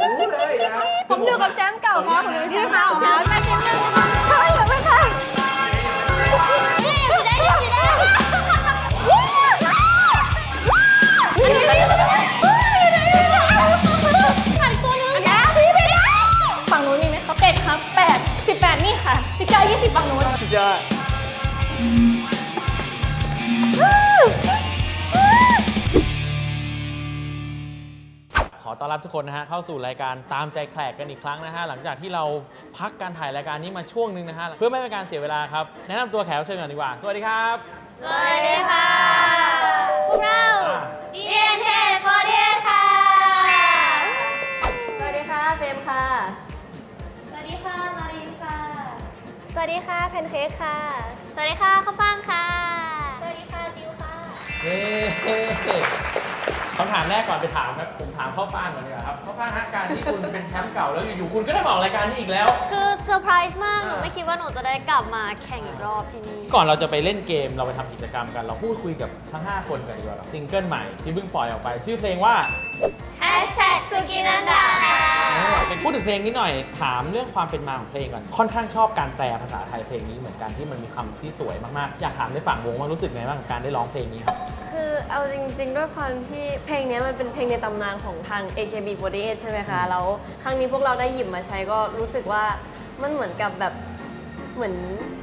รู้เลยนะผมอยู่กับแชมป์เก่าเพราะผมอยู่ที่เก่าแชมป์แม่ทีมเรื่องเต้อนรับทุกคนนะฮะเข้าสู่รายการตามใจแขกกันอีกครั้งนะฮะหลังจากที่เราพักการถ่ายรายการนี้มาช่วงหนึ่งนะฮะเพื่อไม่เป็นการเสียเวลาครับแนะนำตัวแขกรับเชิญก่อนดีกว่า สวัสดีครับ สวัสดีค่ะ พวกเรา DNT48 ค่ะ สวัสดีค่ะ เฟรมค่ะ สวัสดีค่ะ มารีนค่ะ สวัสดีค่ะแพนเค้กค่ะ สวัสดีค่ะข้าวฟ่างค่ะ สวัสดีค่ะจิวค่ะ เย้ คำถามแรกก่อนไปถามครับผมถามข้าวฟ่างก่อนดีกว่าครับข้าวฟ่างฮะการที่คุณเป็นแชมป์เก่าแล้วอยู่ๆคุณก็ได้มาออกรายการนี้อีกแล้ว คือเซอร์ไพรส์มาก หนูอ่าไม่คิดว่าหนูจะได้กลับมาแข่งอีกรอบที่นี่ ก่อนเราจะไปเล่นเกมเราไปทำกิจกรรมกัน เราพูดคุยกับทั้ง 5 คนกันดีกว่าซิงเกิลใหม่ที่เพิ่งปล่อยออกไป ชื่อเพลงว่า Hashtag สุกินันดาพูดถึงเพลงนี้หน่อยถามเรื่องความเป็นมาของเพลงก่อนค่อนข้างชอบการแปลภาษาไทยเพลงนี้เหมือนกันที่มันมีคำที่สวยมากๆอยากถามในฝั่งวงว่ารู้สึกไงบ้างกับการได้ร้องเพลงนี้ครับ คือเอาจริง ๆ ด้วยความที่เพลงเนี้ยมันเป็นเพลงในตำนานของทาง AKB48 ใช่ไหมคะแล้วครั้งนี้พวกเราได้หยิบมาใช้ก็รู้สึกว่ามันเหมือนกับแบบเหมือน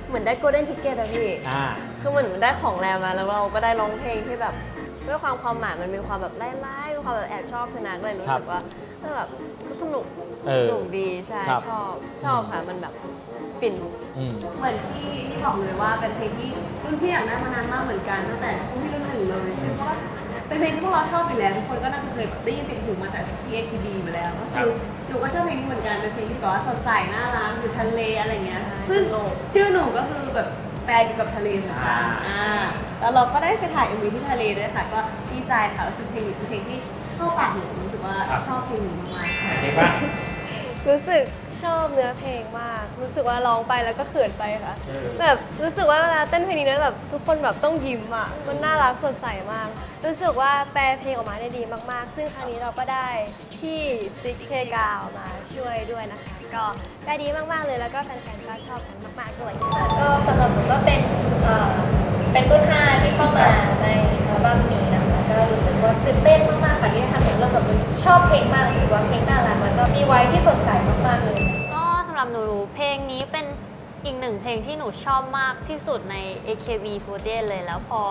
เหมือนได้ golden ticket อะพี่อ่า คือเหมือนได้ของแรงมาแล้วเราก็ได้ร้องเพลงที่แบบด้วยความความหมายมันมีความแบบไล่ๆมีความแบบแอบชอบคือนักเลยรู้สึกว่าเออแบบก็สนุกเออสนุกดีใช่ครับ ชอบชอบค่ะมันแบบ ฟิน อืม เหมือนที่ที่บอกเลยว่าเป็นเพลงที่รุ่นพี่อยากได้มานานมากเหมือนกันตั้งแต่รุ่นพี่รุ่นหนึ่งเลยซึ่งก็เป็นเพลงที่พวกเราชอบอยู่แล้วทุกคนก็น่าจะเคยแบบได้ยินติดหูมาจากที่ AKB มาแล้วก็ครัคืบอหนูก็ชอบเพลงนี้เหมือนกันเป็นเพลงที่แบบว่าสดใสน่ารักอยู่ทะเลอะไรเงี้ยใช่ซึ่งโลกชื่อหนูก็คือแบบแปลอยู่กับทะเลเหมือนกันอ่าอ่าแล้วเราก็ได้ไปถ่าย MV ที่ทะเลด้วยค่ะ ก็ดีใจค่ะรู้สึกเพลงนี้เป็นเพลงที่เข้าปากหนูรู้สึกว่าชอบเพลงนี้มากๆค่ะเพลงว่ารู้สึก ชอบเนื้อเพลงมาก รู้สึกว่าร้องไปแล้วก็เขินไปค่ะเออแบบรู้สึกว่าเวลาเต้นเพลงนี้แล้วแบบทุกคนแบบต้องยิ้มอะ มันน่ารักสดใสมาก รู้สึกว่าแปลเพลงออกมาได้ดีมากๆ ซึ่งครั้งนี้เราก็ได้ที่ติ๊กเคกาวมาช่วยด้วยนะคะ ก็ได้ดีมากๆเลยแล้วก็แฟนๆก็ชอบกันมากๆด้วยก็สำหรับหนูก็เป็นเอ่อเป็นรุ่นห้าที่เข้ามาในอัลบั้มนี้นะคะ ก็รู้สึกว่าตื่นเต้นมากๆค่ะที่ได้ทำในเรื่องแบบนี้ชอบเพลงมากรู้สึกว่าเพลงน่ารักแล้วก็มีไว้ที่สดใสมากๆเลย ก็สำหรับหนูเพลงนี้เป็นอีกหนึ่งเพลงที่หนูชอบมากที่สุดใน AKB48 เลยแล้วพอ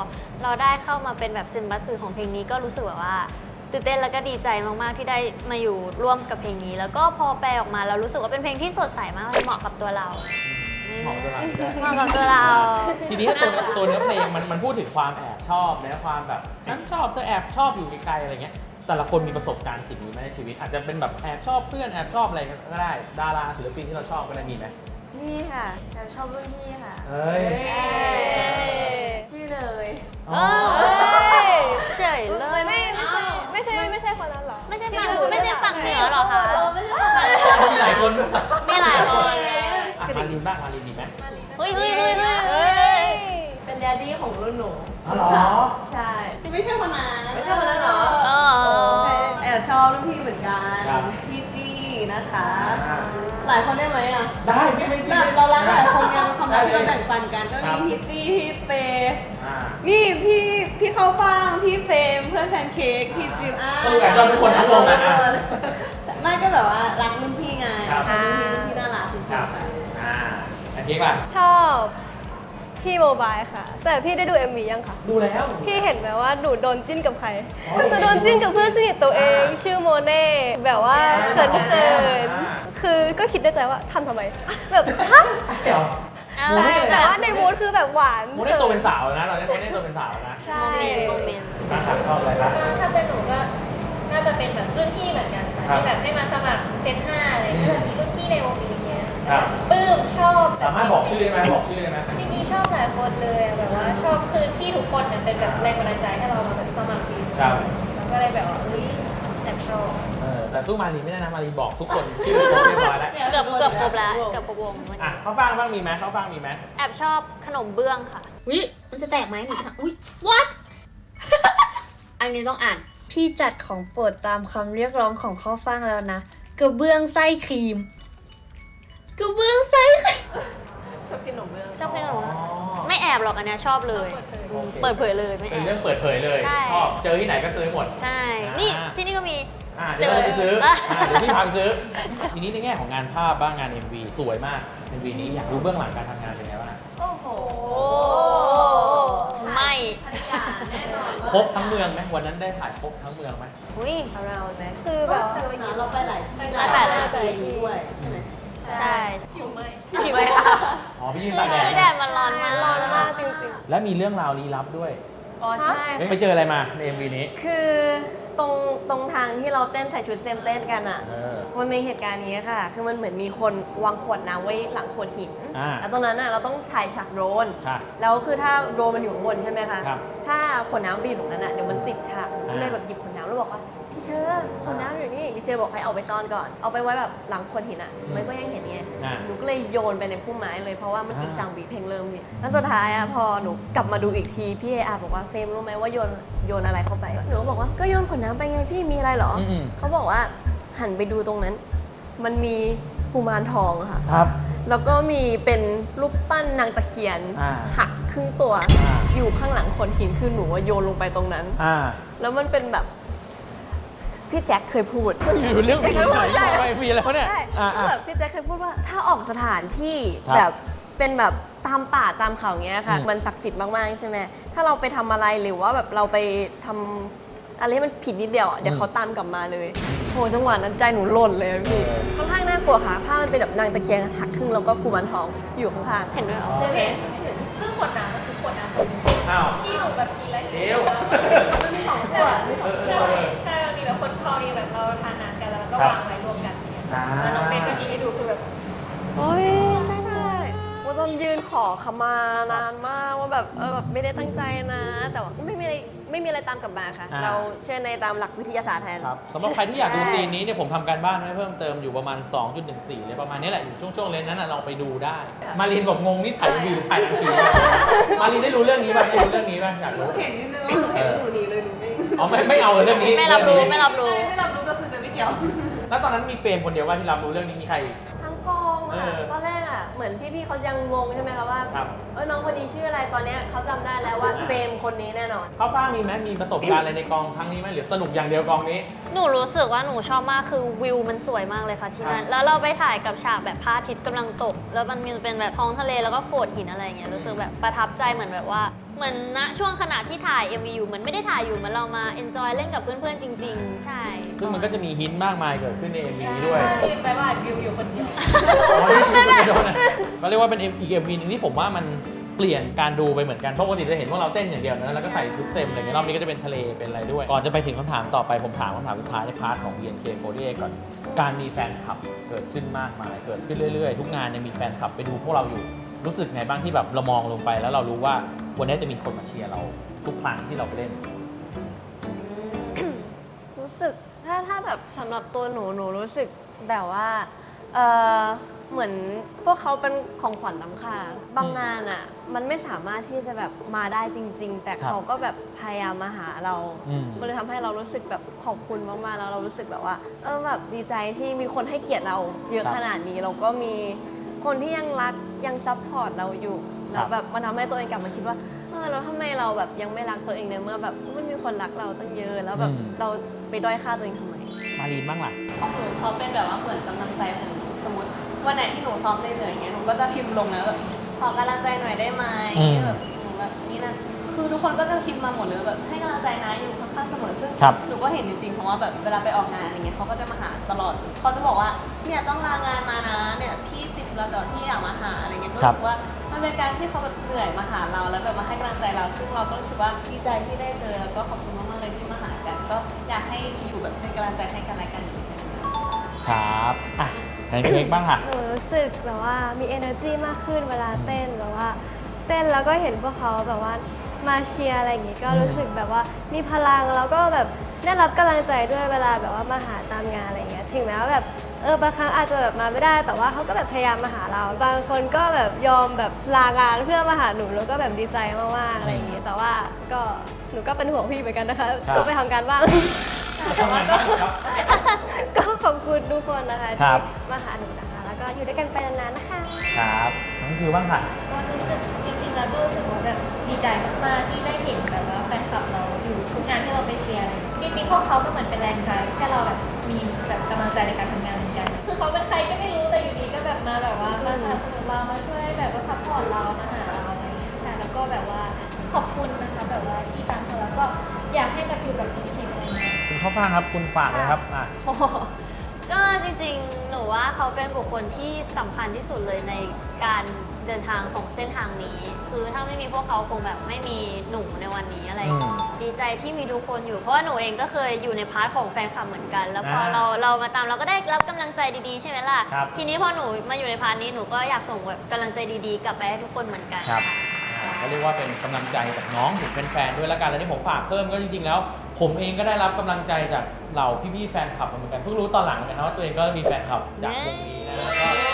เราได้เข้ามาเป็นแบบซินบัสสื่อของเพลงนี้ก็รู้สึกแบบว่าตื่นเต้นแล้วก็ดีใจมากๆที่ได้มาอยู่ร่วมกับเพลงนี้ แล้วก็พอแปลออกมาเรารู้สึกว่าเป็นเพลงที่สดใสมากเลยเหมาะกับตัวเรา เหมาะกับเราด้วยเหมาะกับตัวเรา ทีนี้ตัวตัวเนื้อเพลงมันมันพูดถึงความแอบชอบและความแบบฉันชอบเธอแอบชอบอยู่ไกลๆอะไรเงี้ย แต่ละคนมีประสบการณ์สิ่งนี้ไหมในชีวิต อาจจะเป็นแบบแอบชอบเพื่อนแอบชอบอะไรก็ได้ ดาราศิลปินที่เราชอบก็ได้มีไหมนี่ค่ะแอบชอบรุ่นพี่ค่ะ เฮ้ยชื่อเลยอ๋อเฉยเลยไม่ไม่ใช่ไม่ใช่ไม่ใช่คนนั้นเหรอ ไม่ใช่ฝั่งไม่ใช่ฝั่งเหนือหรอคะมีหลายคนด้วยมีหลายคน อะมารินบ้างมารินมีไหมเฮ้ยเฮ้ยเฮ้ยเฮ้ยเฮ้ยเป็นแดดดี้ของรุ่นหนูอ๋อเหรอใช่ที่ไม่ใช่คนนั้นไม่ใช่คนนั้นเหรอเออแอบชอบรุ่นพี่เหมือนกันครับพี่จี้นะคะอ่าหลายคนได้ไหมอะได้ไม่ไม่แบบเรารักหลายคนยังความรักที่เราแบ่งปันกันก็มีพี่จี้พี่เปย์อ่านี่พี่พี่เข้าฟังพี่เฟรมเพื่อนแพนเค้กพี่จิวอ้าก็รู้กันว่าทุกคนทั้งวงนะอะแต่ไม่ก็แบบว่ารักรุ่นพี่ไงครับรุ่นพี่รุ่นพี่น่ารักจริงครับๆค่ะอ่า อันนี้ป่ะชอบพี่โมบายค่ะ แต่พี่ได้ดู MV ยังคะดูแล้ว พี่เห็นไหมว่าหนูโดนจิ้นกับใครอ๋อหนูโดนจิ้นกับเพื่อนสนิทตัวเอง ชื่อโมเน่แบบว่าเขินเขินๆคือก็คิดในใจว่าทำทำไม แบบฮะเดี๋ยวเอาโมเน่ แต่ว่าในมูดคือแบบหวานโมเน่โตเป็นสาวแล้วนะตอนนี้โมเน่โตเป็นสาวแล้วนะใช่โมเมนต์โมเมนต์บ้านถักชอบอะไรบ้างก็ถ้าเป็นหนูก็น่าจะเป็นแบบรุ่นพี่เหมือนกันค่ะครับ ที่แบบให้มาสมัครเซตห้าอะไรก็แบบมีรุ่นพี่ในวงนี้เนี่ย ครับ ปลื้มชอบสามารถบอกชื่อได้ไหมบอกชื่อได้ไหมจริงๆชอบหลายคนเลยอะแบบว่าชอบคือพี่ทุกคนเนี่ยเป็นแบบแรงบันดาลใจให้เรามาแบบสมัครดีครับ แล้วก็เลยแบบว่าเฮ้ยแอบชอบเออแต่สู้มารีไม่ได้นะมารีบอกทุกคนชื่อครบเรียบร้อยแล้วเกือบเกือบครบแล้วเกือบครบวงเมื่ออะกี้ข้าวฟ่างบ้างมีไหมข้าวฟ่างมีไหมแอบชอบขนมเบื้องค่ะ วิมันจะแตกไหมหนูถามอุ้ย what อันนี้ต้องอ่าน พี่จัดของโปรดตามคำเรียกร้องของข้าวฟ่างแล้วนะกระเบื้องไส้ครีม กระเบื้องไส้ครีมชอบกินขนมเบื้องชอบเพลงหนูไม่แอบหรอกอันเนี้ยชอบเลยเปิดเผยเลยไม่เป็นแอเรื่อบ งเปิดเผยเลยใช่ ชอบเจอที่ไหนก็ซื้อหมด ใช่อ่านี่นี่ที่นี่ก็มี อ่าเดี๋ยวเราจะไปซื้ออะ อ่าเดี๋ยวพี่พาไปซื้อ ทีนี้ในแง่ของงานภาพบ้างงาน MV สวยมาก MV นี้อยากรู้เบื้องหลังการทำงานเป็นไงบ้าง โอ้โหไม่ครบทั้งเมืองไหมวันนั้นได้ถ่ายครบทั้งเมืองไหม อุ้ยอาราไหมคือแบบ เราไปหลายหลายแบบหลายแบบด้วยใช่ไหม ใช่อยู่ไหมอยู่ไหมอ๋อพี่ยืนตากแดดแดดมันร้อนมากร้อนมากจริงและมีเรื่องราวลี้ลับด้วย อ๋อใช่เอ็งไปเจออะไรมาใน MV นี้ คือตรงตรงทางที่เราเต้นใส่ชุดเซมเต้นกันอะ เออมันมีเหตุการณ์นี้ค่ะ คือมันเหมือนมีคนวางขวดน้ำไว้หลังโขดหิน อ่าแล้วตรงนั้นอะเราต้องถ่ายฉากโดรน ค่ะแล้วคือถ้าโดรนมันอยู่ข้างบนใช่ไหมคะ ครับถ้าขวดน้ำไปอยู่ตรงนั้นอะเดี๋ยวมันติดฉากอ่า ก็เลยแบบหยิบขวดน้ำแล้วบอกว่าพี่ เชอร์ขวดน้ำอยู่นี่เชอร์บอกให้เอาไปซ่อนก่อน เอาไปไว้แบบหลังโขดหินอะ มันก็ยังเห็นไง อ่า หนูก็เลยโยนไปในพุ่มไม้เลยเพราะว่ามันอีกอ่าสามวิเพลงเริ่มเนี่ยแล้วสุดท้ายอะพอหนูกลับมาดูอีกทีพี่เออาบอกว่าเฟรมรู้ไหมว่าโยนโยนอะไรเข้าไป หนูก็บอกว่าก็โยนขวดน้ำไปไงพี่มีอะไรเหรอออืมเขาบอกว่าหันไปดูตรงนั้น มันมีกุมารทองอะค่ะ ครับ แล้วก็มีเป็นรูปปั้นนางตะเคียน อ่าหักครึ่งตัว อ่า อยู่ข้างหลังโขนหินคือหนูว่าโยนลงไปตรงนั้น อ่า แล้วมันเป็นแบบ พี่แจ็คเคยพูดอยู่เรื่องผีไหนใช่ไปผีแล้วเนี่ยใช่อ่าคือแบบพี่แจ็คเคยพูดว่าถ้าออกสถานที่ครับแบบเป็นแบบตามป่าตามเขาเงี้ยค่ะ อืมมันศักดิ์สิทธิ์มาก ๆ ใช่ไหมถ้าเราไปทำอะไรหรือว่าแบบเราไปทำอะไรที่มันผิดนิดเดียวอะเดี๋ยวเขาตามกลับมาเลยโหจังหวะนั้นใจหนูหล่นเลยอะพี่ค่อนข้างน่ากลัวค่ะภาพมันเป็นแบบนางตะเคียนหักครึ่งแล้วก็กุมารทองอยู่ข้างๆเห็นด้วยเหรอใช่ไหม ซึ่งขวดน้ำก็คือขวดน้ำของอ้าวที่หนูแบบกินแล้วเดี๋ยวมันมีสองขวด ใช่ใช่ มันมีแบบคนคอมีแบบเราทานน้ำกันแล้วก็วางไว้รวมกันเนี่ยอ่า แล้วน้องเฟนก็ชี้ให้ดูคือแบบโอ้ยใช่ว่าตอนยืนขอขมานานมากว่าแบบเออแบบไม่ได้ตั้งใจนะ แต่ว่าไม่มีอะไร ไม่มีอะไรตามกลับมาค่ะ อ่า เราเชื่อในตามหลักวิทยาศาสตร์แทน ครับสำหรับใครที่อยากดูใช่ ซีนนี้เนี่ยผมทำการบ้านไว้เพิ่มเติมอยู่ประมาณ 2.14 เลยประมาณนี้แหละอยู่ช่วงช่วงๆเลนส์นั้นน่ะลองไปดูได้ มารีนบอกงงนี่ถ่ายวีหรือถ่ายหนังผีวะมารีนได้รู้เรื่องนี้ป่ะได้รู้เรื่องนี้ป่ะอยากรู้ เห็นนิดนึงว่าหนูเห็นแล้วหนูหนีเลยหนูไม่อ๋อไม่ไม่เอาเรื่องนี้ไม่รับรู้เองนี้ไม่รับรู้ ไม่รับรู้ก็คือจะไม่เกี่ยว แล้วตอนนั้นมีเฟรมคนเดียวว่าที่รับรู้เรื่องนี้มีใครอีก ตอนแรกอะเหมือนพี่ๆเขายังงงใช่ไหมคะว่าครับ เออน้องคนนี้ชื่ออะไรตอนเนี้ยเขาจำได้แล้วว่าเฟรมคนนี้แน่นอนข้าวฟ่างมีไหมมีประสบการณ์อะไรในกองครั้งนี้ไหมหรือสนุกอย่างเดียวกองนี้ หนูรู้สึกว่าหนูชอบมากคือวิวมันสวยมากเลยค่ะที่นั่นแล้วเราไปถ่ายกับฉากแบบพระอาทิตย์กำลังตก แล้วมันมีเป็นแบบท้องทะเลแล้วก็โขดหินอะไรอย่างเงี้ยรู้สึกแบบประทับใจเหมือนแบบว่า เหมือนณช่วงขณะที่ถ่าย MV อยู่เหมือนไม่ได้ถ่ายอยู่เหมือนเรามา enjoy เล่นกับเพื่อนๆจริง ๆ ใช่ ซึ่งมันก็จะมีหินมากมายเกิดขึ้นใน MV นี้ด้วยขึ้นไปว่าวิวอยู่คนเดียวอ๋อนี่คือคนเดียวนะก็เรียกว่าเป็นอีก MV หนึงที่ผมว่ามันเปลี่ยนการดูไปเหมือนกันเพราะปกติจะเห็นพวกเราเต้นอย่างเดียวนะแล้วก็ใส่ชุดเซมอะไรเงี้ยรอบนี้ก็จะเป็นทะเลเป็นอะไรด้วย ก่อนจะไปถึงคำถามต่อไปผมถามคำถามสุดท้ายในพาร์ทของ BNK48 ก่อน การมีแฟนคลับเกิดขึ้นมากมายเกิดขึ้นเรื่อยๆ ทุกงานยังมีแฟนคลับไปดูพวกเราอยู่ รู้สึกไงบ้างที่แบบเรามองลงไปแล้วเรารู้ว่า วันนี้จะมีคนมาเชียร์เราทุกครั้งที่เราไปเล่น รู้สึกถ้าถ้าแบบสำหรับตัวหนูหนูรู้สึกแบบว่าเออเหมือนพวกเขาเป็นของขวัญล้ำค่าบางงานอะ มันไม่สามารถที่จะแบบมาได้จริง ๆ แต่ครับเขาก็แบบพยายามมาหาเรา อืม มันเลยทำให้เรารู้สึกแบบขอบคุณมากๆแล้วเรารู้สึกแบบว่า เออแบบดีใจที่มีคนให้เกียรติเราเยอะขนาดนี้เราก็มีคนที่ยังรักยังซัพพอร์ตเราอยู่ แล้วแบบมันทำให้ตัวเองกลับมาคิดว่าเออแล้วทำไมเราแบบยังไม่รักตัวเองในเมื่อแบบมันมีคนรักเราตั้งเยอะแล้วแบบอืม เราไปด้อยค่าตัวเองทำไม มารีนบ้างล่ะ ของหนูเขาเป็นแบบว่าเหมือนกำลังใจของหนูสมมติวันไหนที่หนูซ้อมเหนื่อยๆอย่างเงี้ยหนูก็จะพิมพ์ลงแล้วแบบขอกำลังใจหน่อยได้ไหมอืม แบบหนูแบบนี่นั่น คือทุกคนก็จะพิมพ์มาหมดเลยแบบให้กำลังใจนะอยู่ข้างๆเสมอซึ่งครับ หนูก็เห็นจริงๆเพราะว่าแบบเวลาไปออกงานอะไรเงี้ยเขาก็จะมาหาตลอดเขาจะบอกว่าเนี่ยต้องลางานมานะเนี่ยพี่ติดแล้วเดี๋ยวพี่อยากมาหาอะไรเงี้ยก็ครับรู้สึกว่ามันเป็นการที่เขาแบบเหนื่อยมาหาเราแล้วแบบมาให้กำลังใจเรา ซึ่งเราก็รู้สึกว่าดีใจที่ได้เจอแล้วก็ขอบคุณมากๆเลยที่มาหากัน ก็อยากให้อยู่แบบเป็นกำลังใจให้กันและกันอยู่ด้วยกันครับอะแพนเค้กบ้างค่ะ หนูรู้สึกแบบว่ามี energy มากขึ้นเวลาเต้นแบบว่า เต้นแล้วก็เห็นพวกเขาแบบว่า มาเชียร์อะไรอย่างงี้ก็รู้สึกแบบว่ามีพลังแล้วก็แบบได้รับกำลังใจด้วยเวลาแบบว่ามาหาตามงานอะไรอย่างเงี้ยถึงแม้ว่าแบบเออบางครั้งอาจจะแบบมาไม่ได้แต่ว่าเขาก็แบบพยายามมาหาเรา บางคนก็แบบยอมแบบลางานเพื่อมาหาหนูแล้วก็แบบดีใจมากๆอะไรอย่างงี้แต่ว่าก็หนูก็เป็นห่วงพี่เหมือนกันนะคะครับ ก็ไปทำการบ้างใช่ค่ะแต่ว่าก็ครับก็ขอบคุณทุกคนนะคะครัที่บมาหาหนูนะคะ แล้วก็อยู่ด้วยกันไปนานๆนะคะ ครับน้องคิวบ้างค่ะ ก็รู้สึกจริงๆแล้วก็รู้สึกว่าแบบ ดีใจมากๆที่ได้เห็นแบบว่าแฟนคลับเราอยู่ทุกงานที่เราไปเชียร์อะไรอย่างเงี้ยจริงๆพวกเขาก็เหมือนเป็นแรงใจให้เราแบบมีแบบกำลังใจในการทำงานเหมือนกัน คือเขาเป็นใครก็ไม่รู้แต่อยู่ดีก็แบบมาแบบว่ามาสนับสนุนเรามาช่วยแบบว่าซัพพอร์ตเรามาหาเราอะไรอย่างเงี้ยใช่แล้วก็แบบว่าขอบคุณนะคะแบบว่าที่ตามเขาแล้วก็อยากให้กับอยู่กับทีมอะไรอย่างเงี้ย คุณข้าวฟ่างครับคุณฝากเลยครับอะ โอ้โหก็จริงๆ หนูว่าเขาเป็นบุคคลที่สำคัญที่สุดเลยในการ เดินทางของเส้นทางนี้ คือถ้าไม่มีพวกเขาคงแบบไม่มีหนูในวันนี้อะไรอย่างเงี้ยอืมดีใจที่มีทุกคนอยู่เพราะว่าหนูเองก็เคยอยู่ในพาร์ทของแฟนคลับเหมือนกัน แล้วพออ่าเราเรามาตามเราก็ได้รับกำลังใจดีๆใช่ไหมล่ะ ครับทีนี้พอหนูมาอยู่ในพาร์ทนี้หนูก็อยากส่งแบบกำลังใจดีๆ กลับไปให้ทุกคนเหมือนกันครับค่ะอ่าก็เรียกว่าเป็นกำลังใจจากน้องถึงแฟนๆด้วยแล้วกัน แล้วที่ผมฝากเพิ่มก็จริงๆแล้ว ผมเองก็ได้รับกำลังใจจากเหล่าพี่ๆแฟนคลับมาเหมือนกันเพิ่งรู้ตอนหลังนะครับว่าตัวเองก็มีแฟนคลับจากวงนี้นะก็ก็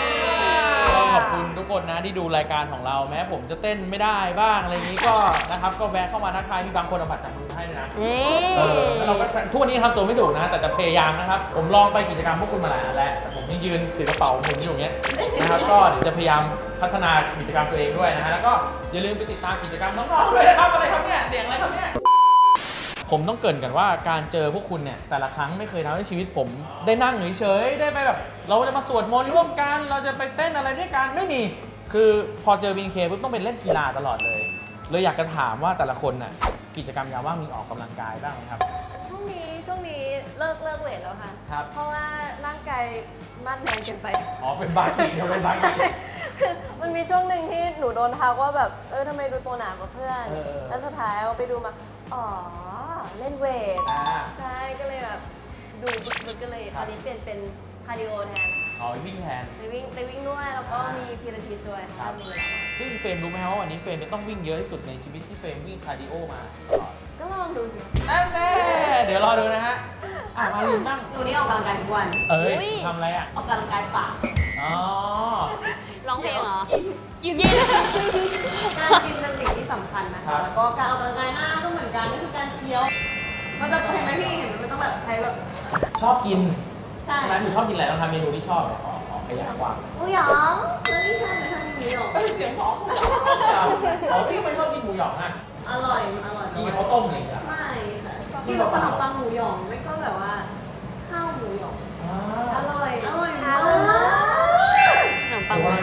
ขอบคุณทุกคนนะที่ดูรายการของเราแม้ผมจะเต้นไม่ได้บ้างอะไรอย่างนี้ก็นะครับก็แวะเข้ามาทักทายมีบางคนเอาบัตรจับมือให้ด้วยนะ นี่ เออแล้วเราก็ทุกวันนี้ทำตัวไม่ถูกนะ แต่จะพยายามนะครับ ผมลองไปกิจกรรมพวกคุณมาหลายอันแล้วแต่ผมยังยืนถือกระเป๋าหมุนอยู่อย่างเงี้ยนะครับ ก็เดี๋ยวจะพยายามพัฒนากิจกรรมตัวเองด้วยนะฮะแล้วก็อย่าลืมไปติดตามกิจกรรมน้องๆด้วยนะครับอะไรครับเนี่ยเสียงอะไรครับเนี่ย ผมต้องเกรินกันว่าการเจอพวกคุณเนี่ยแต่ละครั้งไม่เคยทำให้ชีวิตผม ได้นั่งเฉยๆได้ไปแบบ เราจะมาสวดมนต์ร่วมกัน เราจะไปเต้นอะไรด้วยกันไม่มีคือพอเจอบีนเคปุ๊บต้องเป็นเล่นกีฬาตลอดเลย เลยอยากจะถามว่าแต่ละคนน่ะกิจกรรมยามว่างมีออกกำลังกายบ้างไหมครับ ช่วงนี้ช่วงนี้เลิกเลิกเวทแล้วค่ะ ครับ เพราะว่าร่างกายมัดแน่นเกินไป อ๋อเป็นบาร์กีเขาเป็นบาร์กี คือมันมีช่วงหนึ่งที่หนูโดนทักว่าแบบ เออทำไมดูตัวหนากว่าเพื่อน เออเออ แล้วสุดท้ายเอาไปดูมา อ๋อ เล่นเวท อ่าใช่ก็เลยแบบดูบึกบึกก็เลยครัตบอนนี้เปลี่ยนเป็นคาร์ดิโอแทนค่ะอ๋อวิ่งแทน ไปวิ่งไปวิ่งด้วยแล้วก็อ่ามีมีพิลาทิสด้วยครัค่ะบ มีเวลาว่างซึ่งเฟรมรู้ไหมครับว่าวันนี้เฟรมจะต้องวิ่งเยอะที่สุดในชีวิตที่เฟรมวิ่งคาร์ดิโอมาตลอดก็ลองดูสินั่นแน่เดี๋ยวรอดูนะฮะอะมาลืมนั่งหนูนี่ออกกำลังกายทุกวัน เอ้ยอุ๊ย ทำอะไรอะออกกำลังกายปาก อ๋อ ร้องเพลงเหรอ กิน การกินเป็นสิ่งที่สำคัญนะครัคะบแล้วก็การออกกำลังกายหน้าก็เหมือนกันก็คือการเคี้ยว มันจะเห็นไหมพี่เห็นไหมมันต้องแบบใช้แบบชอบกินใช่ร้านหนูชอบกินอะไรลองทำเมนูที่ชอบเลยขอขอขยายความหมูหยองแล้วนี่ชอบไหมคะนี่หมูหยองเอ้ยเสียงสองหมูหยองอ๋อพี่ทำไมชอบกินหมูหยองอะอร่อยมันอร่อยกินกับข้าวต้มอะไรอย่างเงี้ยไม่ค่ะกินกับขนมปังหมูหยองไม่ก็แบบว่า ข้าวหมูหยองอ่าอร่อยอร่อยอมาก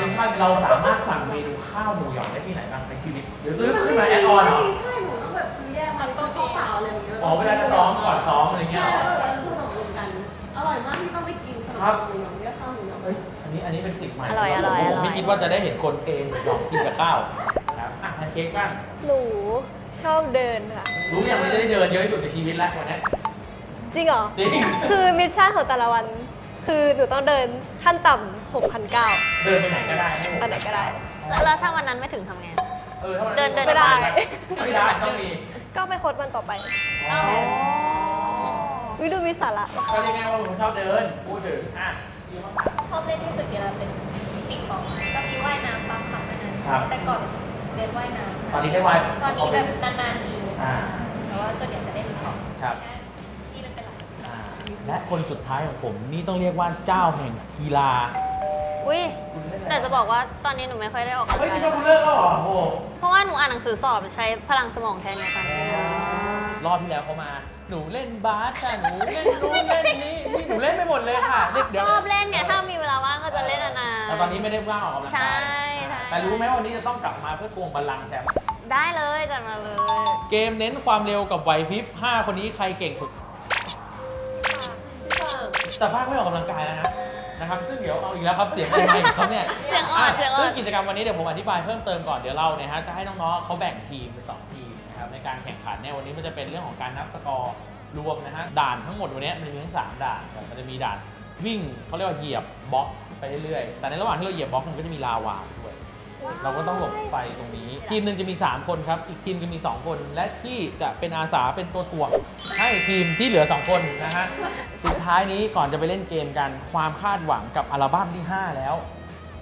ร่อยมากขนมแต่ปังวันนี้ท่านเราสามารถสั่งเมนูข้าวหมูหยองได้ที่ไหนบ้างในชีวิตเดี๋ยวซื้อขึ้นมาแอดออนเหรอใช่หนูต้องแบบซื้อแยกมันต้องเปล่าอะไรอย่างเงี้ยอ๋อเวลาจะซ้อมก่อนซ้อมอะไรเงี้ยใช่เหรอแล้วก็ผสมรวมกัน อร่อยมากที่ต้องไปกินขนมครัปับงหมูหยองเรียกข้าวหมูหยองเอ้ยอันนี้อันนี้เป็นสิ่งใหม่อร่อยอร่อยผมอร่อยไม่คิดว่าจะได้เห็นคนเทหมูหยองกินกับข้าวนะครับอะแพนเค้กบ้างหนูชอบเดินค่ะ รู้อย่างนี้จะได้เดินเยอะที่สุดในชีวิตแล้ววันนี้จริงเหรอจริงคือมิชชั่นของแต่ละวัน คือหนูต้องเดินขั้นต่ำ6,900เดินไปไหนก็ได้ให้ผมไปไหนก็ได้ แล้วแล้วถ้าวันนั้นไม่ถึงทำไง เออถ้าวัเดินเดิน ไม่ได้ไม่ได้ต้องมีก็ไปโค้ดวันต่อไปอ๋อวิดูมีสาระก็เรียกง่ายว่าผมชอบเดินพูดถึงอะยืมมาฝากชอบเล่นที่สุดกีฬาเป็นปิงปองก็มีว่ายน้ำบางครั้งนานครับ ๆแต่ก่อนเรียนว่ายน้ำตอนนี้ได้ไวตอนนี้แบบนานๆทีอ่าแต่ว่าส่วนใหญ่จะได้ดูของครับที่มันเป็นหลัก อ่า และคนสุดท้ายของผมนี่ต้องเรียกว่าเจ้าแห่งกีฬาอุ้ยคุณเล่นอะไรแต่จะบอกว่าตอนนี้หนูไม่ค่อยได้ออกกำลังเฮ้ยกาคิดยว่าคุณเลิกแล้วเหรอโอ้โหเพราะว่าหนูอ่านหนังสือสอบใช้พลังสมองแทนไงตอนนี้รอบที่แล้วเขามา หนูเล่นบาสค่ะหนูเล่นนู้นเล่นนี้นี่หนูเล่นไปหมดเลยค่ะเด็กเดี๋ชยวอบเล่นเนี่ยถ้ามีเวลาว่างก็จะเล่นนานๆ แต่ตอนนี้ไม่ได้ว่างออกกำลังใช่กายใช่ แต่รู้ไหมวันนี้จะต้องกลับมาเพื่อทวงบัลลังก์แชมป์ได้เลยจัดมาเลย เกมเน้นความเร็วกับไหวพริบ 5 คนนี้ใครเก่งสุด แต่ฟ้างไม่ออกกำลังกายแล้วนะนะครับซึ่งเดี๋ยวเอาอีกแล้วครับเสียงอะไรของเขาเนี่ยเสียงอ่อนเสียงอ่ซึ่องนกิจกรรมวันนี้เดี๋ยวผมอธิบายเพิ่มเติมก่อนเดี๋ยวเราเนี่ยฮะจะให้น้องๆเขาแบ่งทีมเป็นสองทีมนะครับในการแข่งขันเนี่ยวันนี้มันจะเป็นเรื่องของการนับสกอร์รวมนะฮะด่านทั้งหมดวันนี้มันมีทั้งสามด่านแต่มันจะมีด่านวิ่งเขาเรียกว่าเหยียบบล็อกไปเรื่อยๆแต่ในระหว่างที่เราเหยียบบล็อกมันก็จะมีลาวาด้วย เราก็ต้องหลบไฟตรงนี้ ทีมหนึ่งจะมี 3 คนครับ อีกทีมจะมี 2 คน และที่จะเป็นอาสาเป็นตัวถ่วง ให้ทีมที่เหลือ 2 คนนะฮะ สุดท้ายนี้ก่อนจะไปเล่นเกมกัน ความคาดหวังกับอัลบั้มที่ 5 แล้ว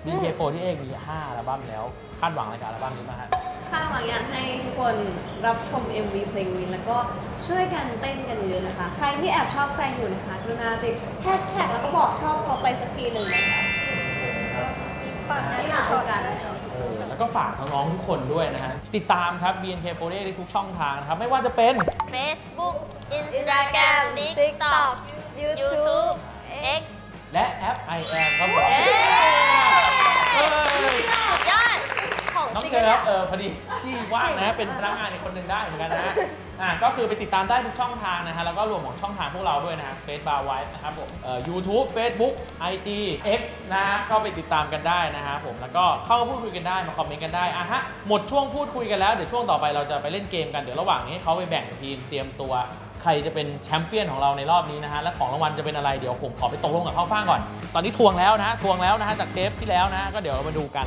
BK4 ที่เอกมี 5 อัลบั้มแล้ว คาดหวังอะไรกับอัลบั้มนี้มางฮะ คาดหวังอยากให้ทุกคนรับชม MV เพลงนี้แล้วก็ช่วยกันเต้นกันเยอะนะคะ ใครที่แอบชอบใครอยู่นะคะกรุณาติดแฮชแท็กแล้วก็บอกชอบเขาไปสักทีหนึ่งนะคะฝากให้ให้เราเราชชมมกันเออ แล้วก็ฝากน้องๆทุกคนด้วยนะฮะ ติดตามครับ BNK48 ได้ทุกช่องทางนะครับ ไม่ว่าจะเป็น Facebook Instagram TikTok YouTube X และแอป i am ครับผมเอ้ยเอ้ยสุดยอดน้องเชอร์ครับเออพอดีที่ว่างนะเป็นพนักงานอีกคนหนึ่งได้เหมือนกันนะ อ่าก็คือไปติดตามได้ทุกช่องทางนะฮะแล้วก็รวมของช่องทางพวกเราด้วยนะฮะ Face Bar White นะครับผมเอ่อ YouTube Facebook IG X นะฮะก็ไปติดตามกันได้นะฮะผมแล้วก็เข้ามาพูดคุยกันได้มาคอมเมนต์กันได้อะฮะหมดช่วงพูดคุยกันแล้วเดี๋ยวช่วงต่อไปเราจะไปเล่นเกมกันเดี๋ยวระหว่างนี้เขาไปแบ่งทีมเตรียมตัว ใครจะเป็นแชมเปี้ยนของเราในรอบนี้นะฮะและของรางวัลจะเป็นอะไรเดี๋ยวผมขอไปตกลงกับข้าวฟ่างก่อน ตอนนี้ทวงแล้วนะฮะทวงแล้วนะฮะจากเทปที่แล้วนะฮะก็เดี๋ยวเรามาดูกัน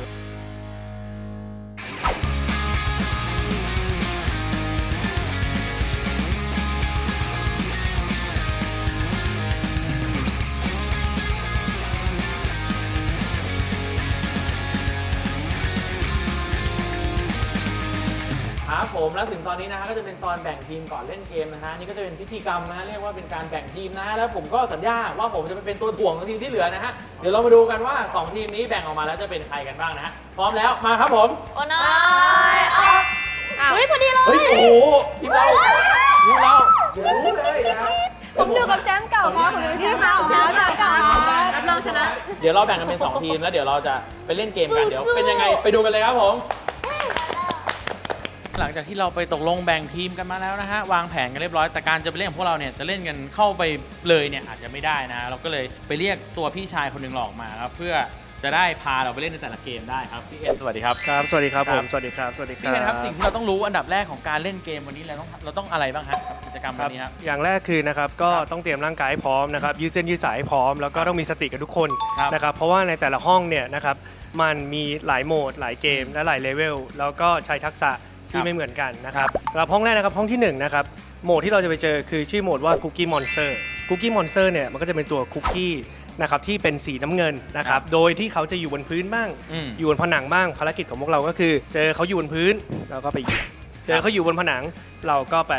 ผมแล้วถึงตอนนี้นะฮะก็จะเป็นตอนแบ่งทีมก่อนเล่นเกมนะฮะนี่ก็จะเป็นพิธีกรรมนะฮะเรียกว่าเป็นการแบ่งทีมนะฮะแล้วผมก็สัญญาว่าผมจะไปเป็นตัวถ่วงของทีมที่เหลือนะฮะเดี๋ยวเรามาดูกันว่า 2 ทีมนี้แบ่งออกมาแล้วจะเป็นใครกันบ้างนะฮะพร้อมแล้วมาครับผมโอ้น้อยเฮ้ยพอดีเลยเฮ้ยโอ้โหทีมเราทีมเราเดี๋ยวรู้เลยนะฮะผมอยู่กับแชมป์เก่าครับผมอยู่กับแชมป์เก่าครับแชมป์เก่าครับรับรองชนะ เดี๋ยวเราแบ่งกันเป็น 2 ทีมแล้วเดี๋ยวเราจะไปเล่นเกมกันเดี๋ยวเป็นยังไงไปดูกันเลยครับผม หลังจากที่เราไปตกลงแบ่งทีมกันมาแล้วนะฮะวางแผนกันเรียบร้อยแต่การจะไปเล่นของพวกเราเนี่ยจะเล่นกันเข้าไปเลยเนี่ยอาจจะไม่ได้นะฮะเราก็เลยไปเรียกตัวพี่ชายคนหนึ่งหลอกมาครับเพื่อจะได้พาเราไปเล่นในแต่ละเกมได้ครับพี่เอ็นสวัสดีครับ ครับ สวัสดีครับคผรับมสวัสดีครับ สวัสดีคพี่รับเอ็นครับสิ่งที่เราต้องรู้อันดับแรกของการเล่นเกมวันนี้เราต้องเราต้องอะไรบ้างฮะกับกิจกรรมควัรันบนี้ครับ อย่างแรกคือนะครับก็ต้องเตรียมร่างกายให้พร้อมนะครับยืดเส้นยืดสายให้พร้อมแล้วก็ต้องมีสติกับทุกคนครับนะครับเพราะว่าในแต่ละห้องเนี่ยนะครับมันมีหลายโหมดหลายเกมและหลายเลเวลแล้วก็ใช้ทักษะค ที่รับไม่เหมือนกันนะครับสำหรับห้องแรกนะครับห้องที่หนึ่งนะครับโหมดที่เราจะไปเจอคือชื่อโหมดว่า Cookie Monster Cookie Monster เนี่ยมันก็จะเป็นตัวคุกกี้นะครับที่เป็นสีน้ำเงินนะครับโดยที่เขาจะอยู่บนพื้นบ้างอืมอยู่บนผนังบ้างภารกิจของพวกเราก็คือ เจอเขาอยู่บนพื้นเราก็ไปเหยียบเจอเขาอยู่บนผนังเราก็ไป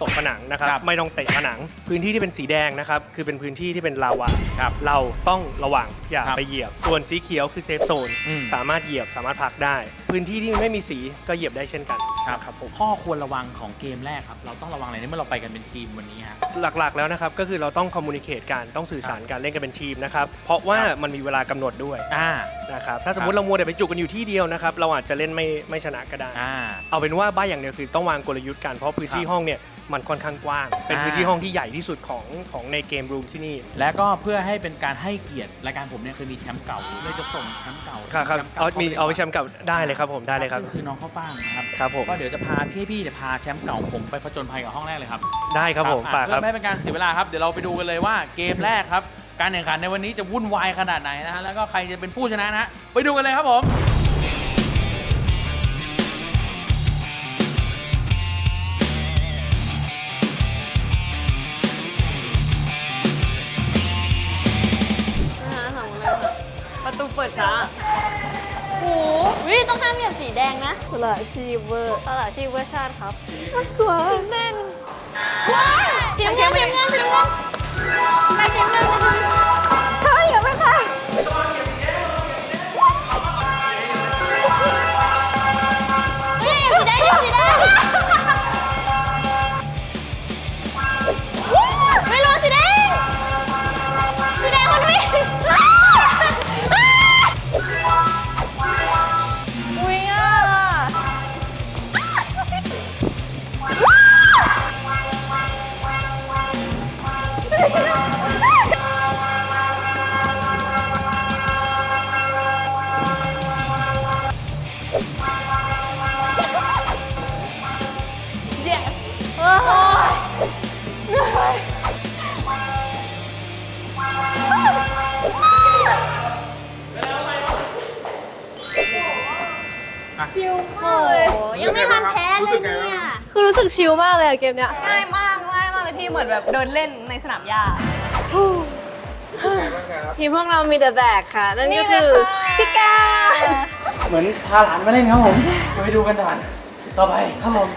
ตกผนังนะครับ ครับไม่ต้องเตะผนัง พื้นที่ที่เป็นสีแดงนะครับ คือเป็นพื้นที่ที่เป็นลาวาครับเราต้องระวังอย่าครับไปเหยียบ ส่วนสีเขียวคือเซฟโซนอืม สามารถเหยียบสามารถพักได้ พื้นที่ที่ไม่มีสีก็เหยียบได้เช่นกันครับครับผม ข้อควรระวังของเกมแรกครับ เราต้องระวังอะไรในเมื่อเราไปกันเป็นทีมวันนี้ฮะ หลักๆแล้วนะครับก็คือเราต้องคอมมูนิเคตกันต้องสื่อสารกันเล่นกันเป็นทีมนะครับเพราะว่าครับ มันมีเวลากำหนดด้วยอ่า นะครับถ้าสมมครัติบเรามัวแต่ไปจุกกันอยู่ที่เดียวนะครับเราอาจจะเล่นไม่ไม่ชนะก็ได้ อ่า เอาเป็นว่าบ้านอย่างเดียวคือต้องวางกลยุทธ์กันเพราะพื้นที่ครับห้องเนี่ยมันค่อนข้างกว้าง เป็นอ่าพื้นที่ห้องที่ใหญ่ที่สุดของของในเกมรูมที่นี่ และก็เพื่อให้เป็นการให้เกียรติรายการผมเนี่ยเคยมีแชมป์เก่าเลยจะส่งแชมป์เก่าครับครับแชมป์ก่เอามีข้เอาไปแชมป์เก่าได้เลยครับผมได้เลยครับ ซึ่งคือน้องข้าวฟ่างนะครับครับผม ก็เดี๋ยวจะพาพี่พี่ๆเนี่ยพาแชมป์เก่าผมไปผจญภัยกับห้องแรกเลยครับ ได้ครับผมอะป่ากคเพื่รัอบไม่ให้เป็นการเสียเวลาครับ เดี๋ยวเราไปดูกันเลยว่าเกมแรกครับ การแข่งขันในวันนี้จะวุ่นวายขนาดไหนนะฮะ แล้วก็ใครจะเป็นผู้ชนะนะฮะ ไปดูกันเลยครับผม เปิดช้าโอ้โหวิต้องห้ามเหยียบสีแดงนะสละชีพเวอร์ตลาดชีพเวอร์ชันครับกลัวแน่นว้าวสีน้ำเงินสีน้ำเงินสีน้ำเงินไปสีน้ำเงินไปสีน้ำเงินเฮ้ยอย่าไปค่ะเฮ้ยเหยียบสีแดงเหยียบสีแดง ชิลมากเลย ยังไม่ทันแพ้เลยเนี่ยคือรู้สึกชิลมากเลยอะเกมเนี้ย ง่ายมากง่ายมากเลยพี่เหมือนแบบเดินเล่นในสนามหญ้าทีมพวกเรามีเดอะแบกค่ะ นั่นก็คือพี่การเหมือนพาหลานมาเล่นครับผม ไปดูกันก่อนต่อไปครับผม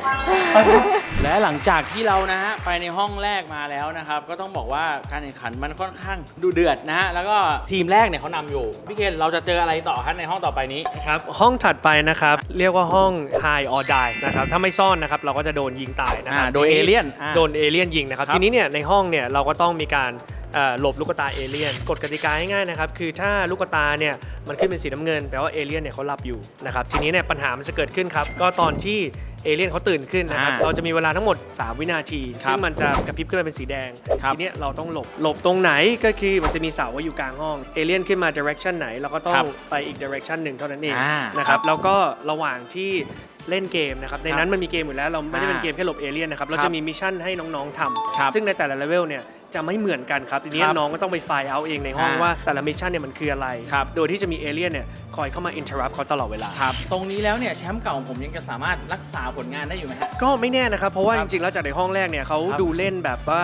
ไปครับ และหลังจากที่เรานะฮะไปในห้องแรกมาแล้วนะครับ ก็ต้องบอกว่าการแข่งขันมันค่อนข้างดูเดือดนะฮะแล้วก็ทีมแรกเนี่ยเขานำอยู่พี่เคนเราจะเจออะไรต่อครับในห้องต่อไปนี้ ครับห้องถัดไปนะครับ เรียกว่าห้อง High or Die นะครับถ้าไม่ซ่อนนะครับเราก็จะโดนยิงตายนะครับอ่าโดยเอเลี่ยนอ่าโดนเอเลี่ยนยิงนะครับ ครับ ทีนี้เนี่ยในห้องเนี่ยเราก็ต้องมีการเอ่อ หลบลูกตาเอเลี่ยนกฎกติกาง่ายๆนะครับคือถ้าลูกตาเนี่ยมันขึ้นเป็นสีน้ำเงินแปลว่าเอเลี่ยนเนี่ยเขาหลับอยู่นะครับทีนี้เนี่ยปัญหามันจะเกิดขึ้นครับก็ตอนที่เอเลี่ยนเขาตื่นขึ้นนะครับอ่าเราจะมีเวลาทั้งหมด 3 วินาทีครับซึ่งมันจะกระพริบขึ้นมาเป็นสีแดงครับทีเนี้ยเราต้องหลบ หลบตรงไหนก็คือมันจะมีเสาไว้อยู่กลางห้อง เอเลี่ยนขึ้นมา direction ไหน เราก็ต้อครังบไปอีก direction หนึ่งเท่านั้นเองอ่านะคครัรับบแล้วก็ระหว่างที่เล่นเกมนะครับในนั้นมันมีเกมอยู่แล้วเราไม่ได้เป็นอ่าเกมแค่หลบเอเลี่ยนนะครับเราครัจะบมีมิชชั่นให้น้องๆทครับำซึ่งในแต่ละเลเวลเนี่ย จะไม่เหมือนกันครับทีนี้ครับน้องก็ต้องไปไฟล์เอาเองในห้องอ่าว่าแต่ละมิชชั่นเนี่ยมันคืออะไร ครับ โดยที่จะมีเอเลี่ยนเนี่ยคอยเข้ามาอินเทอร์รัปเขาตลอดเวลา ครับ ตรงนี้แล้วเนี่ยแชมป์เก่าของผมยังจะสามารถรักษาผลงานได้อยู่ไหมฮะ ก็ไม่แน่นะครับ เพราะว่าคจรับริงๆ แล้วจากในห้องแรกเนี่ยเขาครับดูเล่นแบบว่า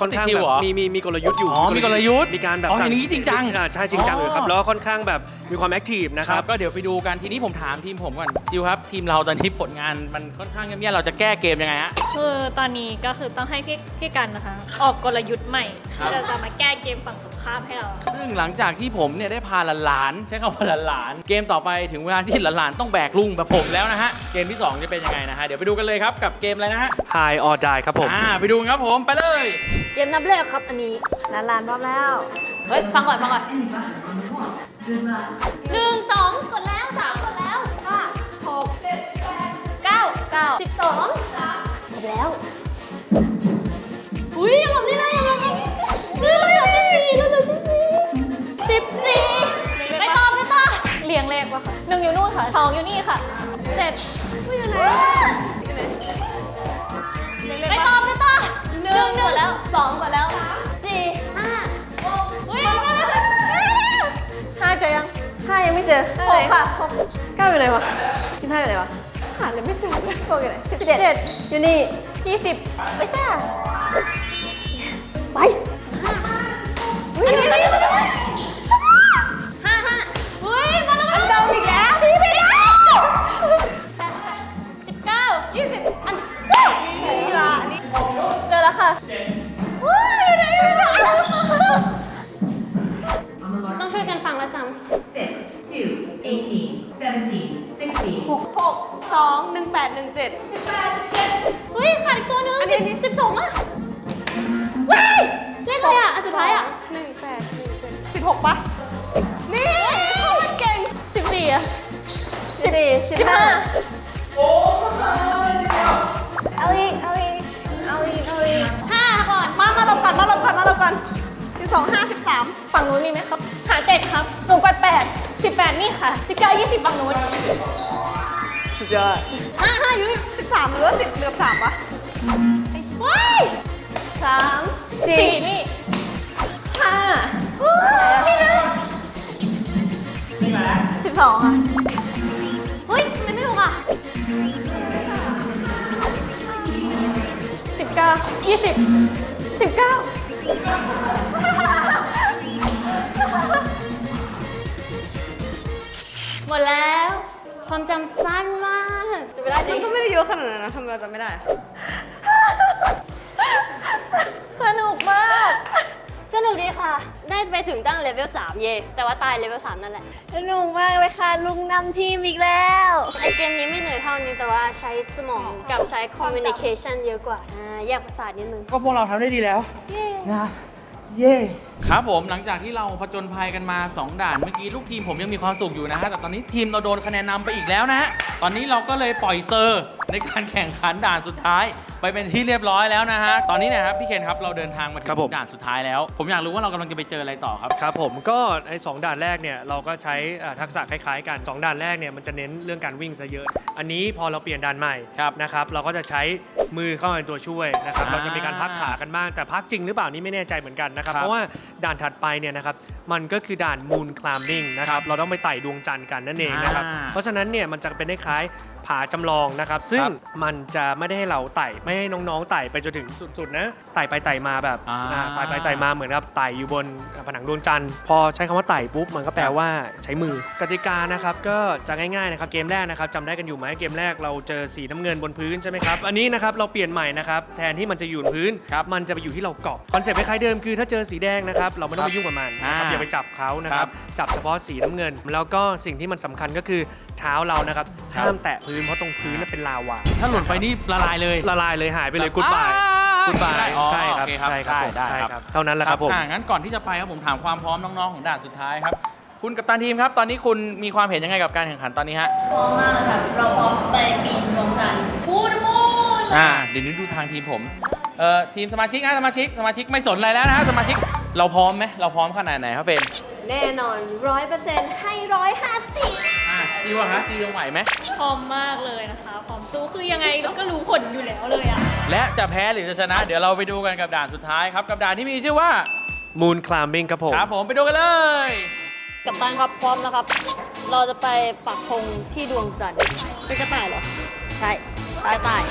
ค่อนข้างติดคิวแบบเหรอมีมีมีกลยุทธ์อยู่อ๋อมีกลยุทธ์มีการแบบอ๋ออย่างนี้จริงจังอ่าใช่จริงจังเลยครับอ๋อแล้วก็ค่อนข้างแบบมีความแอคทีฟนะคครัรับบ ก็เดี๋ยวไปดูกันทีนี้ผมถามทีมผมก่อนจิวครับ ทีมเราตอนนี้ผลงานมันค่อนข้างแย่ๆเราจะแก้เกมยังไงฮะ คือตอนนี้ก็คือต้องให้พี่พี่กันนะคะ ออกกลยุทธ์ใหม่ครับ ที่จะมาแก้เกมฝั่งตรงข้ามให้เรา ซึ่งหลังจากที่ผมเนี่ยได้พาหลานๆใช้คำว่าหลานๆเกมต่อไปถึงเวลาที่หลานๆต้องแบกลุงแบบผมแล้วนะฮะเกมที่สองจะเป็นยังไงนะฮะเดี๋ยวไปดูกันเลยครับกับเกมอะไรนะฮะ High or Die ครับผม อ่าไปดูกันครับผมไปเลย เกมนับเลขครับอันนี้ ลานลานพร้อมแล้ว เฮ้ย ฟังก่อน ฟังก่อน หนึ่งสองกดแล้วสามกดแล้วห้าหกเจ็ดแปดเก้าเก้าสิบสองกดแล้ว อุ้ยยังหลบได้เลยยังหลบได้เฮ้ยเราอยากสิบสี่เราอยากสิบสี่สิบสี่ไปต่อไปต่อเรียงเลขวะค่ะหนึ่งอยู่นู่นค่ะสองอยู่นี่ค่ะเจ็ดไปต่อไปต่อหนึ่งกดแล้วสองกดแล้วสี่ จอยังห้ายังไม่เจอหกค่ะหกเก้าอยู่ไหนวะสิบห้าอยู่ไหนวะหาเลยไม่เจอหกอยู่ไหนสิบเจ็ดอยู่นี่ยี่สิบไปจ้าไปอันนี้อันนี้อันนี้ห้าห้าเฮ้ยมาแล้วมันเดิมอีกแล้วพี่ไปแล้ว สิบสองค่ะเฮ้ยทำไมไม่ถูกอะสิบเก้ายี่สิบสิบเก้าหมดแล้ว ความจำสั้นมากจะไปได้จริมังนก็ไม่ได้เยอะขนาดนั้นนะทำไมเราจะไม่ได้สนุกมาก สนุกดีค่ะ ได้ไปถึงตั้งเลเวล3 เย่แต่ว่าตายเลเวล3 นั่นแหละ สนุกมากเลยค่ะ ลุงนำทีมอีกแล้ว ไอเกมนี้ไม่เหนื่อยเท่านี้แต่ว่าใช้สมองกับใช้ communication เยอะกว่าอ่าแยกประสาทนิดนึง ก็พวกเราทำได้ดีแล้วนะเย่ครับผมหลังจากที่เราผจญภัยกันมา 2 ด่านเมื่อกี้ลูกทีมผมยังมีความสุขอยู่นะฮะแต่ตอนนี้ทีมเราโดนคะแนนนำไปอีกแล้วนะฮะตอนนี้เราก็เลยปล่อยเซอร์ ในการแข่งขันด่านสุดท้าย ไปเป็นที่เรียบร้อยแล้วนะฮะตอนนี้เนะครับพี่เคนครับเราเดินทางมาถึครับผม งด่านสุดท้ายแล้ว ผมอยากรู้ว่าเรากำลังจะไปเจออะไรต่อครับ ครับผมก็ในสองด่านแรกเนี่ยเราก็ใช้อ่าทักษะคล้ายๆกันสองด่านแรกเนี่ยมันจะเน้นเรื่องการวิ่งซะเยอะ อันนี้พอเราเปลี่ยนด่านใหม่ครับนะครับเราก็จะใช้มือเข้ามาเป็นตัวช่วยนะครับอ่าเราจะมีการพักขากันบ้างแต่พักจริงหรือเปล่านี่ไม่แน่ใจเหมือนกันนะครับครับเพราะว่าด่านถัดไปเนี่ยนะครับมันก็คือด่านมูนคลาม b ิ n งนะครับเราต้องไปไต่ดวงจันทร์กันนั่นเองนะครับอ่า เพราะฉะนั้นเนี่ยมันจะเป็นคล้าย ผาจำลองนะครับ ซึ่งครับมันจะไม่ได้ให้เราไต่ไม่ให้น้องๆไต่ไปจนถึงสุดๆนะไต่ไปไต่มาแบบอ่าอ่าไต่ไปไต่มาเหมือนกับไต่อยู่บนผนังดวงจันทร์พอใช้คำว่าไต่ปุ๊บมันก็แปลว่าใช้มือกติกานะครับก็จะง่ายๆนะครับเกมแรกนะครับจำได้กันอยู่ไหมเกมแรกเราเจอสีน้ำเงินบนพื้นใช่ไหมครับอันนี้นะครับเราเปลี่ยนใหม่นะครับแทนที่มันจะอยู่บนพื้น ครับมันจะไปอยู่ที่เราเกาะคอนเซ็ปต์คล้ายๆเดิมคือถ้าเจอสีแดงนะครับเราไม่ต้องไปยุ่งกับมันนะครับอ่า อย่าไป จับเขานะคครัรับบจับเฉพาะสีน้ำเงิน แล้วก็สิ่งที่มันสำคัญก็คือเท้าเรานะครับ ครับ ห้ามแตะพื้นเพราะตรงพื้นนั้นเป็นลาวา ถ้าหล่นไปนี่ละลายเลย ละลายเลยหายไปเลยกุดบายอ่ากุดบายอ๋อใช่ครับโอเคครับใช่ครับผมได้ใช่ครับ ครับเท่านั้นแหละครับผม อ่างั้นก่อนที่จะไปครับผมถามความพร้อมน้องๆของด่านสุดท้ายครับ คุณกัปตันทีมครับ ตอนนี้คุณมีความเห็นยังไงกับการแข่งขันตอนนี้ฮะ พร้อมมากเลยค่ะ เราพร้อมไปปีนดวงจันทร์พูดมูนอ่า เดี๋ยวนี้ดูทางทีมผม เอ่อ ทีมสมาชิกนะสมาชิก สมาชิกไม่สนอะไรแล้วนะฮะ สมาชิก เราพร้อมไหมเราพร้อมขนาดไหนครับเฟรม แน่นอนร้อยเปอร์เซ็นต์ให้ร้อยห้าสิบอ่าจีว่าฮะจียังไหวไหม พร้อมมากเลยนะคะ พร้อมสู้คือยังไงเราก็รู้ผลอยู่แล้วเลยอะและจะแพ้หรือจะชนะ เดี๋ยวเราไปดูกันกับด่านสุดท้ายครับ กับด่านที่มีชื่อว่า มูนคลามบิ้งครับผม ครับผมไปดูกันเลย กับตันครับพร้อมแล้วครับ เราจะไปปักธงที่ดวงจันทร์เป็นกระต่ายเหรอ ใช่ กระต่าย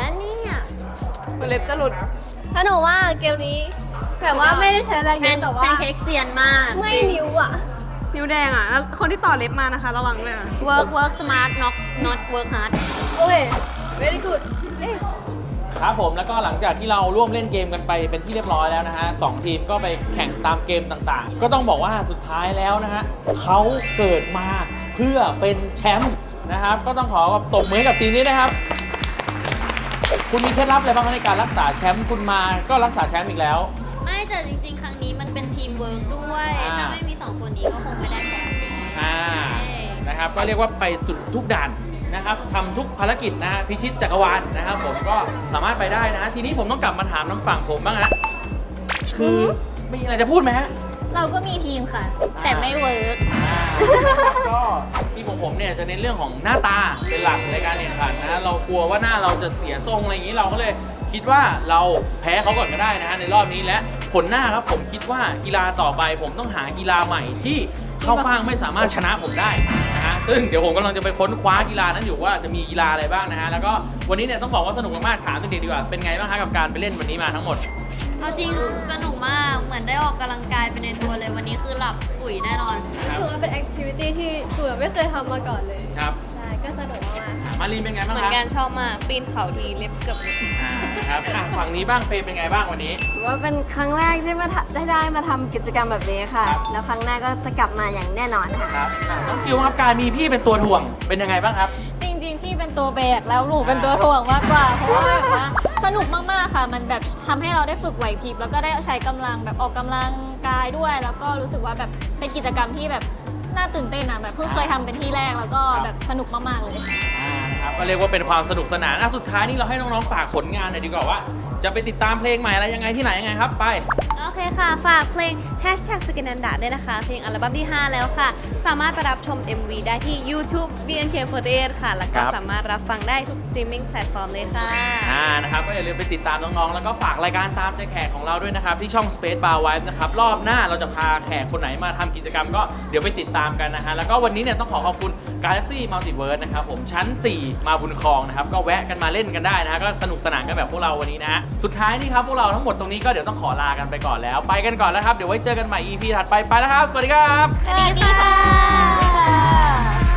แล้วเนี่ยมันเล็บจะหลุด ถ้าหนูว่าเกมนี้แบบว่าไม่ได้ใช้แรงแพเยนอะแต่แพว่านเค้กเซียนมากไม่นิ้วอะ นิ้วแดงอะแล้วคนที่ต่อเล็บมานะคะ ระวังเลยนะ work work smart not not work hard โอเค very good เอ้ยครับผมแล้วก็หลังจากที่เราร่วมเล่นเกมกันไปเป็นที่เรียบร้อยแล้วนะฮะสองทีมก็ไปแข่งตามเกมต่างๆ ก็ต้องบอกว่าสุดท้ายแล้วนะฮะเขาเกิดมาเพื่อเป็นแชมป์นะครับ ก็ต้องขอตบมือให้กับทีมนี้นะครับ คุณมีเคล็ดลับอะไรบ้างคะในการรักษาแชมป์คุณมาก็รักษาแชมป์อีกแล้ว ไม่แต่จริง ๆ ครั้งนี้มันเป็นทีมเวิร์กด้วย อ่า ถ้าไม่มีสองคนนี้ก็คงไม่ได้แชมป์แน่อ่านะครับก็เรียกว่าไปสุดทุกด่านนะครับทำทุกภารกิจนะฮะพิชิตจักรวาลนะครับ ผมก็สามารถไปได้นะทีนี้ผมต้องกลับมาถามน้ำฝั่งผมบ้างฮะคือมีอะไรจะพูดไหมฮะ เราก็มีทีมค่ะ แต่ไม่เวิร์กอ่าก็ที่ผมผมเนี่ยจะเน้นเรื่องของหน้าตาเป็นหลักในการแข่งขันนะเรากลัวว่าหน้าเราจะเสียทรงอะไรอย่างนี้เราก็เลยคิดว่าเราแพ้เขาก่อนก็ได้นะฮะในรอบนี้และผลหน้าครับผมคิดว่ากีฬาต่อไป ผมต้องหากีฬาใหม่ที่เข้าฟ่างไม่สามารถชนะผมได้นะฮะซึ่งเดี๋ยวผมกำลังจะไปค้นคว้ากีฬานั้นอยู่ว่าจะมีกีฬาอะไรบ้างนะฮะแล้วก็วันนี้เนี่ยต้องบอกว่าสนุกมากๆถามเด็กๆดีกว่าเป็นไงบ้างคะกับการไปเล่นวันนี้มาทั้งหมด เอาจริงสนุกมาก เหมือนได้ออกกำลังกายไปในตัวเลยวันนี้คือหลับปุ๋ยแน่นอนครับรู้สึกว่าเป็นแอคทิวิตี้ที่หนูไม่เคยทำมาก่อนเลย ครับ ใช่ ก็สนุกมากๆอะมารีนเป็นไงบ้างเหมือคะนกันชอบมาก ปีนเขาทีเล็บเกือบหลุดอ่าครับอะฝั่งนี้บ้างเฟย์เป็นไงบ้างวันนี้ถือว่าเป็นครั้งแรกที่มาทำได้ได้มาทำกิจกรรมแบบนี้ค่ะครับแล้วครั้งหน้าก็จะกลับมาอย่างแน่นอนค่ะครับอะน้องกิวครับการมีพี่เป็นตัวถ่วงเป็นยังไงบ้างครับจริงๆ พี่เป็นตัวแบกแล้วหนูเป็นตัวถ่วงมากกว่า เพราะว่าแบบว่าสนุกมากๆค่ะ มันแบบทำให้เราได้ฝึกไหวพริบแล้วก็ได้ใช้กำลังแบบออกกำลังกายด้วย แล้วก็รู้สึกว่าแบบเป็นกิจกรรมที่แบบน่าตื่นเต้นอะแบบเพิ่งเคยทำเป็นที่แรกแล้วก็แบบสนุกมากๆเลย อ่า นะครับก็เรียกว่าเป็นความสนุกสนานอะสุดท้ายนี่เราให้น้องๆฝากผลงานหน่อยดีกว่าว่า จะไปติดตามเพลงใหม่อะไรยังไงที่ไหนยังไงครับไป โอเคค่ะ ฝากเพลง Hashtag สกินันดาด้วยนะคะ เพลงอัลบั้มที่ 5 แล้วค่ะ สามารถไปรับชม MV ได้ที่ YouTube BNK48 ค่ะ แล้วก็ครับ สามารถรับฟังได้ทุก streaming platform เลยค่ะ อ่านะครับก็อย่าลืมไปติดตามน้องๆ แล้วก็ฝากรายการตามใจแขกของเราด้วยนะครับ ที่ช่อง Space Bar Vibe นะครับ รอบหน้าเราจะพาแขกคนไหนมาทำกิจกรรมก็เดี๋ยวไปติดตามกันนะฮะ แล้วก็วันนี้เนี่ยต้องขอขอบคุณ Galaxy Multiverse นะครับผมชั้น 4มาบุญครองนะครับก็แวะกันมาเล่นกันได้นะฮะก็สนุกสนานกันแบบพวกเราวันนี้นะฮะสุดท้ายนี่ครับพวกเราทั้งหมดตรงนี้ก็เดี๋ยวต้องขอลากันไปก่อนแล้ว ไปกันก่อนแล้วครับเดี๋ยวไว้เจอกันใหม่ EP ถัดไปไปแล้วครับ สวัสดีครับ สวัสดีค่ะ